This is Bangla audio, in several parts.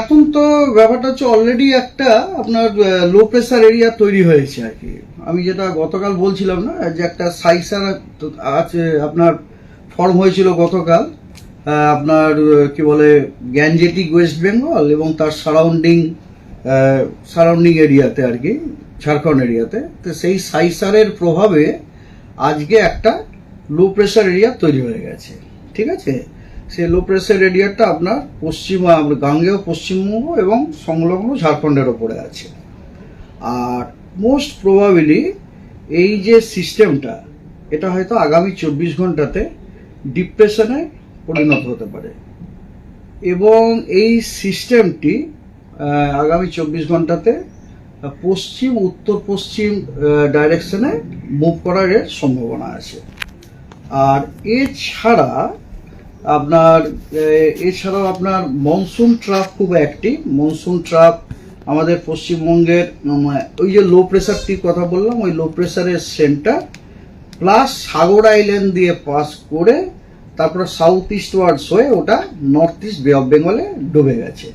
এখন তো ব্যাপারটা হচ্ছে অলরেডি একটা আপনার লো প্রেসার এরিয়া তৈরি হয়েছে আর কি। আমি যেটা গতকাল বলছিলাম না, যে একটা সাইসার আছে আপনার ফর্ম হয়েছিল গতকাল আপনার কি বলে গ্যাঞ্জেটিক ওয়েস্ট বেঙ্গল এবং তার সারাউন্ডিং সারাউন্ডিং এরিয়াতে আর কি ঝাড়খণ্ড এরিয়াতে তো। সেই সাইসারের প্রভাবে আজকে একটা লো প্রেসার এরিয়া তৈরি হয়ে গেছে। ঠিক আছে? সেই লো প্রেসার এরিয়াটা আপনার পশ্চিম গাঙ্গেয়, পশ্চিমবঙ্গ এবং সংলগ্ন ঝাড়খণ্ডের ওপরে আছে। আর মোস্ট প্রবাবিলি এই যে সিস্টেমটা এটা হয়তো আগামী চব্বিশ ঘন্টাতে ডিপ্রেশনে পরিণত হতে পারে। এবং এই সিস্টেমটি আগামী চব্বিশ ঘন্টাতে পশ্চিম, উত্তর পশ্চিম ডাইরেকশনে মুভ করার সম্ভাবনা আছে। আর এছাড়া আপনার এছাড়াও আপনার মনসুন ট্রাপ খুব অ্যাক্টিভ মনসুন ট্রাপ আমাদের পশ্চিমবঙ্গের ওই যে লো প্রেসারটির কথা বললাম, ওই লো প্রেশারের সেন্টার প্লাস সাগর আইল্যান্ড দিয়ে পাস করে তারপরে সাউথ ইস্ট ওয়ার্ডস হয়ে ওটা নর্থ ইস্ট বে অফ বেঙ্গলে ডুবে গেছে।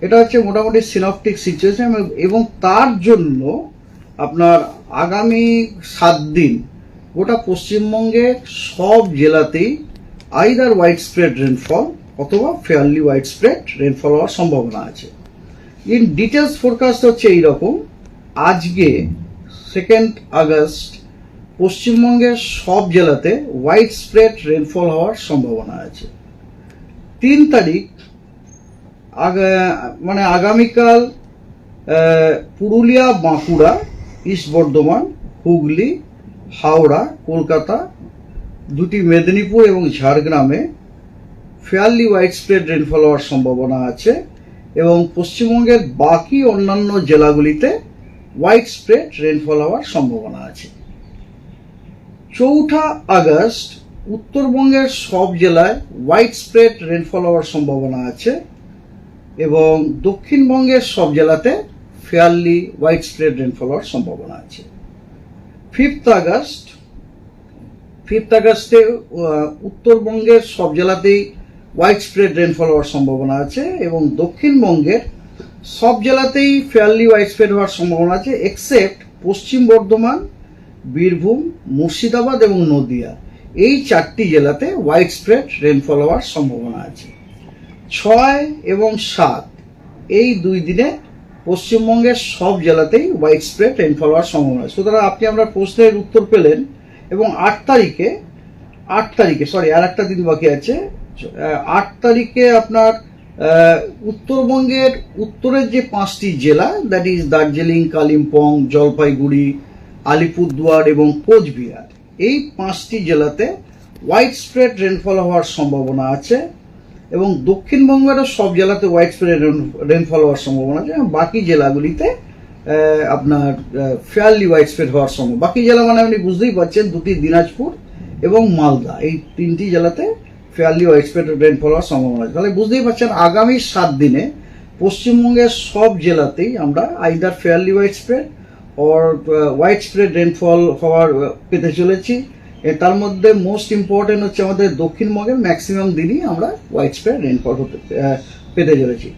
এটা হচ্ছে মোটামুটি সিনপটিক সিচুয়েশন এবং তার জন্য আপনার আগামী সাত দিন গোটা পশ্চিমবঙ্গের সব জেলাতেই আইদার ওয়াইড স্প্রেড রেনফল অথবা ফেয়ারলি ওয়াইড স্প্রেড রেনফল হওয়ার সম্ভাবনা আছে। ইন ডিটেলস ফোরকাস্ট হচ্ছে এইরকম। আজকে সেকেন্ড আগস্ট পশ্চিমবঙ্গের সব জেলাতে ওয়াইড স্প্রেড রেনফল হওয়ার সম্ভাবনা আছে। তিন তারিখ মানে আগামীকাল পুরুলিয়া, বাঁকুড়া, ইস্ট বর্ধমান, হুগলি, হাওড়া, কলকাতা দুটি মেদিনীপুর এবং ঝাড়গ্রামে ফেয়ারলি ওয়াইড স্প্রেড রেনফল হওয়ার সম্ভাবনা আছে এবং পশ্চিমবঙ্গের বাকি অন্যান্য জেলাগুলিতে হোয়াইট স্প্রেড রেনফল হওয়ার সম্ভাবনা আছে। চৌঠা আগস্ট, উত্তরবঙ্গের সব জেলায় হোয়াইট স্প্রেড রেনফল হওয়ার সম্ভাবনা আছে এবং দক্ষিণবঙ্গের সব জেলাতে ফেয়ারলি হোয়াইট স্প্রেড রেনফল হওয়ার সম্ভাবনা আছে। ফিফথ আগস্ট ফিফথ আগস্টে উত্তরবঙ্গের সব জেলাতেই হোয়াইট স্প্রেড রেনফল হওয়ার সম্ভাবনা আছে এবং দক্ষিণবঙ্গের সব জেলাতেই ফেয়ারলি হোয়াইট স্প্রেড হওয়ার সম্ভাবনা আছে এক্সেপ্ট পশ্চিম বর্ধমান, বীরভূম, মুর্শিদাবাদ এবং নদিয়া। এই চারটি জেলাতে হোয়াইট স্প্রেড রেনফল হওয়ার সম্ভাবনা আছে। ছয় এবং সাত, এই দুই দিনে পশ্চিমবঙ্গের সব জেলাতেই হোয়াইট স্প্রেড রেনফল হওয়ার সম্ভাবনা সুতরাং আপনি আমরা প্রশ্নের উত্তর পেলেন এবং আট তারিখে আট তারিখে সরি আর একটা দিন বাকি আছে আট তারিখে আপনার উত্তরবঙ্গের উত্তরের যে পাঁচটি জেলা দ্যাট ইজ দার্জিলিং, কালিম্পং, জলপাইগুড়ি, আলিপুরদুয়ার এবং কোচবিহার, এই পাঁচটি জেলাতে হোয়াইট স্প্রেড রেনফল হওয়ার সম্ভাবনা আছে এবং দক্ষিণবঙ্গেরও সব জেলাতে হোয়াইট স্প্রেড রেনফল হওয়ার সম্ভাবনা আছে, বাকি জেলাগুলিতে আপনার ফেয়ারলি হোয়াইট স্প্রেড হওয়ার সম্ভাবনা বাকি জেলা মানে আপনি বুঝতেই পারছেন, দুটি দিনাজপুর এবং মালদা। এই তিনটি জেলাতে ফেয়ারলি হোয়াইট স্প্রেড রেনফল হওয়ার সম্ভাবনা আছে। তাহলে বুঝতেই পারছেন, আগামী সাত দিনে পশ্চিমবঙ্গের সব জেলাতেই আমরা either fairly wide spread or wide spread rainfall হওয়ার পেতে চলেছি। তার মধ্যে মোস্ট ইম্পর্টেন্ট হচ্ছে আমাদের দক্ষিণবঙ্গের ম্যাক্সিমাম দিনই আমরা হোয়াইট স্প্রেড রেনফল হতে পেতে চলেছি।